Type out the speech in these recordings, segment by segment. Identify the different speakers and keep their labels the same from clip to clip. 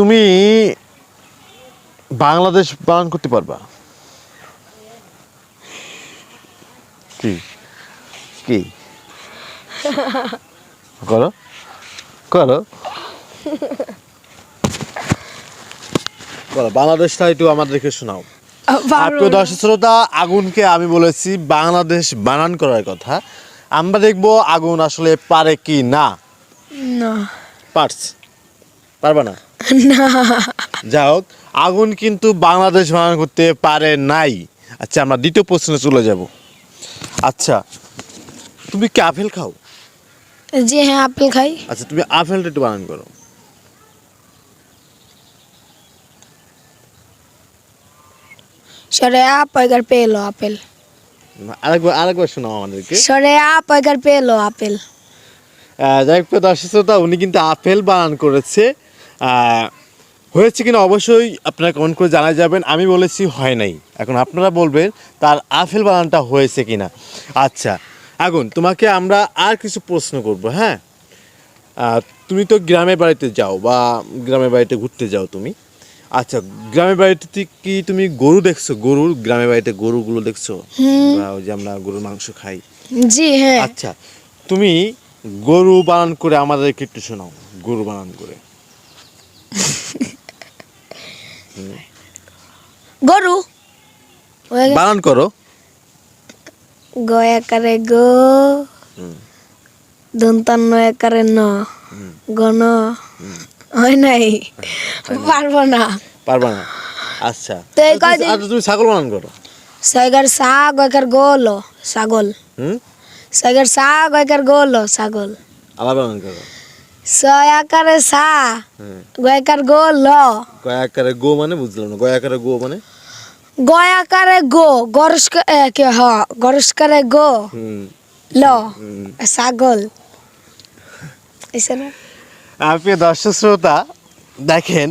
Speaker 1: তুমি বাংলাদেশ বানান করতে পারবা? কি? কি? করো করো করো বাংলাদেশটা একটু আমাদেরকে শোনাও। প্রিয় দর্শক শ্রোতা আগুনকে আমি বলেছি বাংলাদেশ বানান করার কথা। আমরা দেখব আগুন আসলে পারে কি না।
Speaker 2: না।
Speaker 1: পারছ। পারবা না?
Speaker 2: না।
Speaker 1: যাই হোক আগুন কিন্তু বাংলাদেশ বানান করতে পারে নাই। আচ্ছা আমরা দ্বিতীয় প্রশ্নে চলে যাব। আচ্ছা তুমি কি আপেল খাও?
Speaker 2: জি হ্যাঁ আপেল খাই।
Speaker 1: আচ্ছা তুমি আপেলটা একটু বানান করো।
Speaker 2: সরে পেল আপেল।
Speaker 1: আরেকবার আরেকবার শোনাও আমাদেরকে।
Speaker 2: সরে আপ এগার পেল আপেল।
Speaker 1: আহ, যাই হোক দর্শক শ্রোতা উনি কিন্তু আপেল বানান করেছে। হয়েছে কিনা অবশ্যই আপনারা কমেন্ট করে জানা যাবেন। আমি বলেছি হয় নাই। এখন আপনারা বলবেন তার আপেল বানানটা হয়েছে কিনা। আচ্ছা আগুন তোমাকে আমরা আর কিছু প্রশ্ন করব হ্যাঁ? তুমি তো গ্রামের বাড়িতে যাও বা গ্রামের বাড়িতে ঘুরতে যাও তুমি। আচ্ছা গ্রামের বাড়িতে কি তুমি গরু দেখছ? গরু গ্রামের বাড়িতে গরুগুলো দেখছ? বা ওই যে আমরা গরুর মাংস খাই।
Speaker 2: জি হ্যাঁ।
Speaker 1: আচ্ছা তুমি গরু বানান করে আমাদেরকে একটু শোনাও। গরু বানান করে।
Speaker 2: গরু।
Speaker 1: বানান করো।
Speaker 2: গ একারে গো। দন্তান্ন একারে ন। গণ। হয় নাই? পারব না।
Speaker 1: পারবা না। আচ্ছা।
Speaker 2: তো এই কয়দিন-
Speaker 1: আচ্ছা, তুমি ছাগল বানান করো।
Speaker 2: সাইগার সা গয়কার গোল। ছাগল।
Speaker 1: হুম?
Speaker 2: সাইগার সা গয়কার গোল। ছাগল।
Speaker 1: আবার বানান করো।
Speaker 2: ছয় আকারে সা
Speaker 1: গো মানে বুঝলাম না গয়া গো মানে?
Speaker 2: গয় গো গরস হ গরস গো। ল
Speaker 1: হুম।
Speaker 2: ছাগল। এসে না।
Speaker 1: আর প্রিয় দর্শক শ্রোতা দেখেন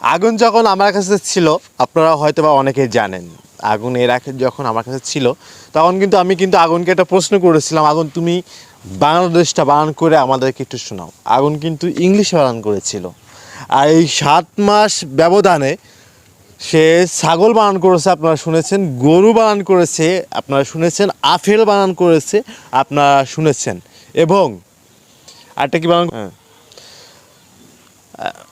Speaker 1: আগুন যখন আমার কাছে ছিল আপনারা হয়তো বা অনেকে জানেন আগুন এর আগে যখন আমার কাছে ছিল তখন কিন্তু আমি কিন্তু আগুনকে একটা প্রশ্ন করেছিলাম আগুন তুমি বাংলাদেশটা বানান করে আমাদেরকে একটু শোনাও। আগুন কিন্তু ইংলিশে বানান করেছিল। আর এই সাত মাস ব্যবধানে সে ছাগল বানান করেছে আপনারা শুনেছেন গরু বানান করেছে আপনারা শুনেছেন আফেল বানান করেছে আপনারা শুনেছেন। এবং আরেকটা কি বানান হ্যাঁ।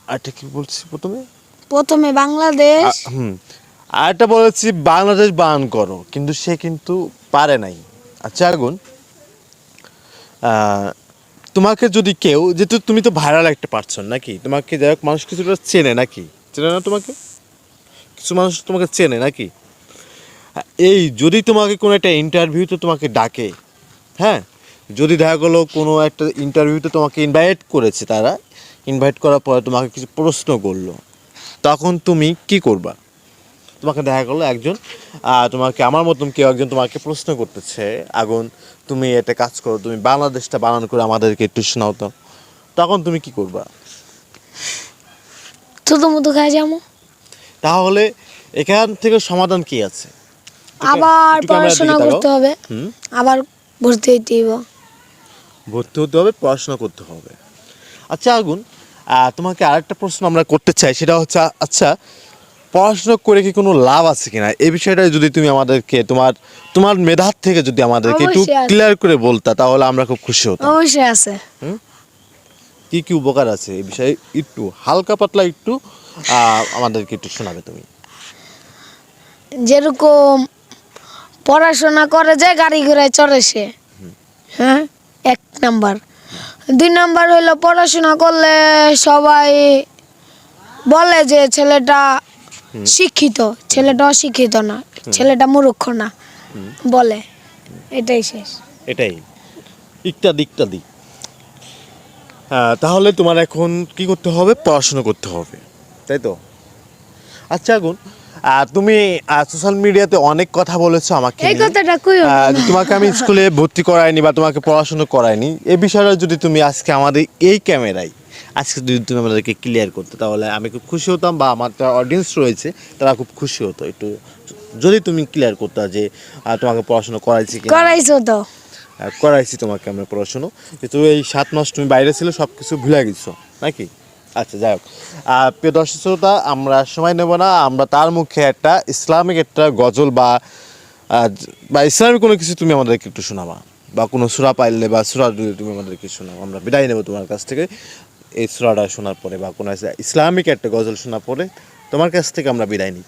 Speaker 1: আ- কি বলছি প্রথমে?
Speaker 2: প্রথমে বাংলাদেশ।
Speaker 1: হুম। আরেকটা বলেছি বাংলাদেশ বানান করো। কিন্তু সে কিন্তু পারে নাই। আচ্ছা আগুন। তোমাকে যদি কেউ, যেহেতু তুমি তো ভাইরাল একটা পারছ নাকি? তোমাকে যাই হোক, মানুষ কিছুটা চেনে নাকি? চেনে না তোমাকে? কিছু মানুষ তোমাকে চেনে নাকি? এই, যদি তোমাকে কোনো একটা ইন্টারভিউতে তোমাকে ডাকে হ্যাঁ? যদি দেখা গেলো কোনো একটা ইন্টারভিউতে তোমাকে ইনভাইট করেছে তারা ইনভাইট করার পরে তোমাকে কিছু প্রশ্ন করল, তখন তুমি কি করবা? তোমাকে দেখা গেলো একজন তোমাকে, আমার মতন কেউ একজন তোমাকে প্রশ্ন করতেছে, আগুন তুমি এটা কাজ করো তুমি বাংলাদেশটা বানান করে আমাদেরকে একটু শোনাও তো। তখন তুমি কি করবা?
Speaker 2: থুতু মুতু খাই যাব।
Speaker 1: তাহলে এখান থেকে সমাধান কি আছে?
Speaker 2: আবার পড়াশোনা করতে হবে। আবার ভর্তি হইতে হইব।
Speaker 1: ভর্তি হতে হবে পড়াশোনা করতে হবে। আচ্ছা আগুন তোমাকে আরেকটা প্রশ্ন আমরা করতে চাই সেটা হচ্ছে আচ্ছা পড়াশোনা করে কি কোনো লাভ আছে কিনা? এই বিষয়টা যদি তুমি আমাদেরকে তোমার তোমার মেধার থেকে যদি আমাদেরকে একটু ক্লিয়ার করে বলতা তাহলে আমরা খুব খুশি হতাম।
Speaker 2: অবশ্যই আছে।
Speaker 1: কি কি উপকার আছে এই বিষয়ে? একটু হালকা পাতলা একটু আমাদেরকে একটু শোনাবে তুমি।
Speaker 2: যেরকম পড়াশোনা করে যে গাড়ি ঘোড়ায় চড়ে সে। হ্যাঁ? এক নাম্বার। দুই নাম্বার হইল পড়াশোনা করলে সবাই বলে যে ছেলেটা শিক্ষিত ছেলেটা অশিক্ষিত না ছেলেটা মূর্খ না বলে। এটাই শেষ।
Speaker 1: এটাই। ইত্যাদি ইত্যাদি তাহলে তোমার এখন কি করতে হবে? পড়াশোনা করতে হবে তাই তো? আচ্ছা আগুন তুমি সোশ্যাল মিডিয়াতে অনেক কথা বলেছ আমাকে
Speaker 2: এই কথাটা কই
Speaker 1: তোমাকে আমি স্কুলে ভর্তি করাইনি বা তোমাকে পড়াশোনা করাইনি। এই বিষয়টা যদি তুমি আজকে আমাদের এই ক্যামেরায় আজকে যদি তুমি আমাদেরকে ক্লিয়ার করতে তাহলে আমি খুব খুশি হতাম বা আমার যারা অডিয়েন্স রয়েছে তারা খুব খুশি হতো একটু। যদি তুমি ক্লিয়ার করতে যে তোমাকে পড়াশোনা করাইছি
Speaker 2: করাইছো তো।
Speaker 1: হ্যাঁ, করাইছি তোমাকে আমরা পড়াশুনো। কিন্তু এই সাত মাস তুমি বাইরে ছিল সব কিছু ভুলে গেছো নাকি? আচ্ছা যাই হোক। প্রিয় দর্শক শ্রোতা আমরা সময় নেব না। আমরা তার মুখে একটা ইসলামিক একটা গজল বা বা ইসলামিক কোনো কিছু তুমি আমাদেরকে একটু শোনাবা। বা কোনো সুরা পাইলে বা সুরা তুমি আমাদেরকে শোনাবো। আমরা বিদায় নেব তোমার কাছ থেকে। এই সুরাটা শোনার পরে বা কোনো ইসলামিক একটা গজল শোনার পরে তোমার কাছ থেকে আমরা বিদায় নিই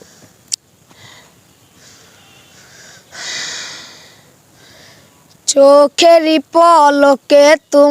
Speaker 2: চোখের পলকে তুমি